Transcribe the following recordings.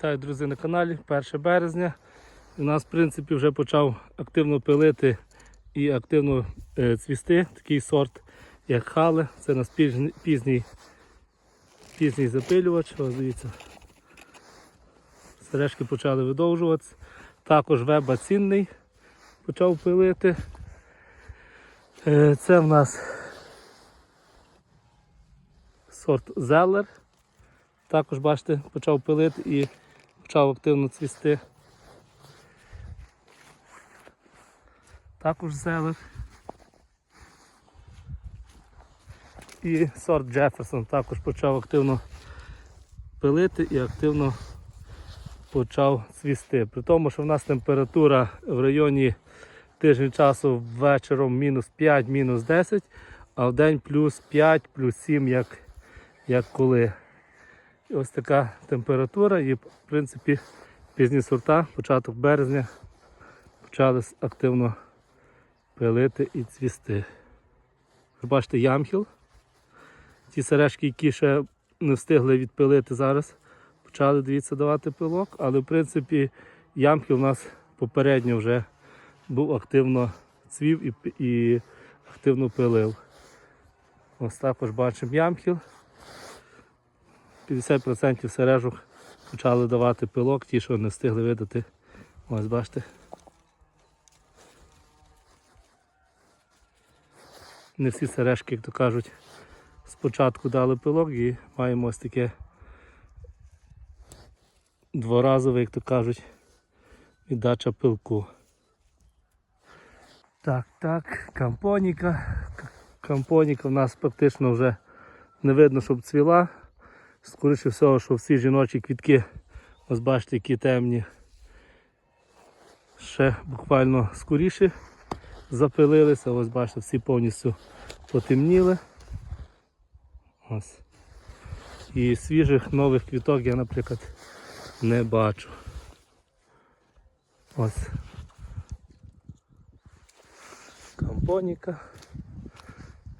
Вітаю, друзі, на каналі 1 березня. У нас, в принципі, вже почав активно пилити і активно е, цвісти такий сорт, як хале. Це у нас пізній, пізній, запилювач. Ось дивіться. Сережки почали видовжуватися. Також веба цінний почав пилити. Е, Це в нас сорт Зелер. Також, бачите, почав пилити і почав активно цвісти. Також зелер. І сорт Джеферсон також почав активно пилити і активно почав цвісти. При тому, що в нас температура в районі тиждень часу вечором мінус 5, мінус 10, а в день плюс 5, плюс 7, як, як коли. І ось така температура і, в принципі, пізні сорта, початок березня, почали активно пилити і цвісти. Ви бачите ямхіл. Ті сережки, які ще не встигли відпилити зараз, почали, дивіться, давати пилок, але в принципі ямхіл у нас попередньо вже був активно цвів і, і активно пилив. Ось також бачимо ямхіл. 50% сережок почали давати пилок, ті, що не встигли видати. Ось бачите. Не всі сережки, як то кажуть, спочатку дали пилок і маємо ось таке дворазове, як то кажуть, віддача пилку. Так, так, кампоніка. Кампоніка в нас практично вже не видно, щоб цвіла. Скоріше всього, що всі жіночі квітки, ось бачите, які темні. Ще буквально скоріше запилилися. Ось бачите, всі повністю потемніли. Ось. І свіжих нових квіток я, наприклад, не бачу. Ось. Кампоніка.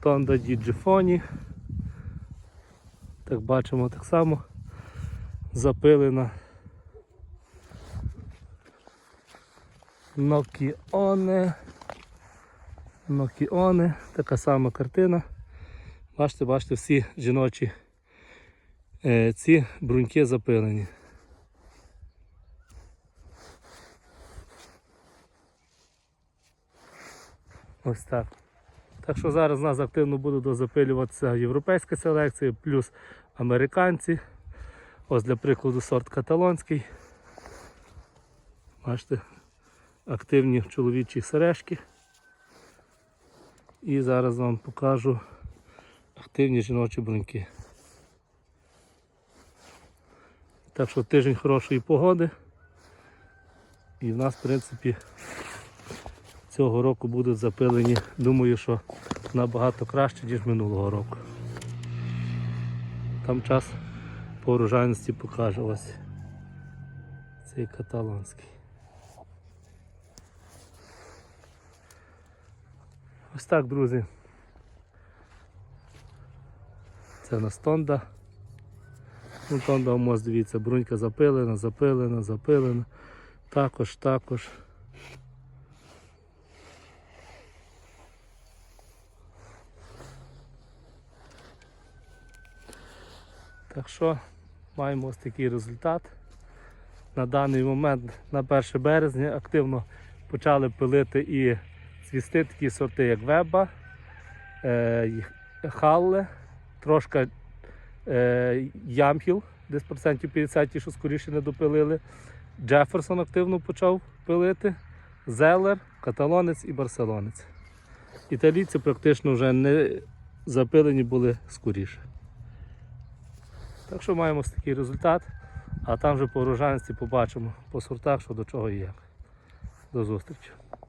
Тонда діджифоні. Так бачимо так само запилена. Нокіоне. Нокіоне. Така сама картина. Бачите, бачите, всі жіночі е, ці бруньки запилені. Ось так. Так що зараз у нас активно буде дозапилюватися європейська селекція, плюс американці. Ось для прикладу сорт каталонський. Бачите, активні чоловічі сережки. І зараз вам покажу активні жіночі бруньки. Так що тиждень хорошої погоди. І в нас, в принципі, цього року будуть запилені, думаю, що набагато краще, ніж минулого року. Там час по урожайності покаже ось цей каталонський. Ось так, друзі. Це у нас тонда. Ну, тонда мост, дивіться, брунька запилена, запилена, запилена. Також, також. Так що маємо ось такий результат. На даний момент, на 1 березня, активно почали пилити і цвісти такі сорти, як Веба, е, Халле, трошки е, Ямхіл, десь процентів 50 ті, що скоріше не допилили. Джеферсон активно почав пилити, Зелер, Каталонець і Барселонець. Італійці практично вже не запилені були скоріше. Так що маємо такий результат, а там вже по урожайності побачимо по сортах, що до чого і як. До зустрічі.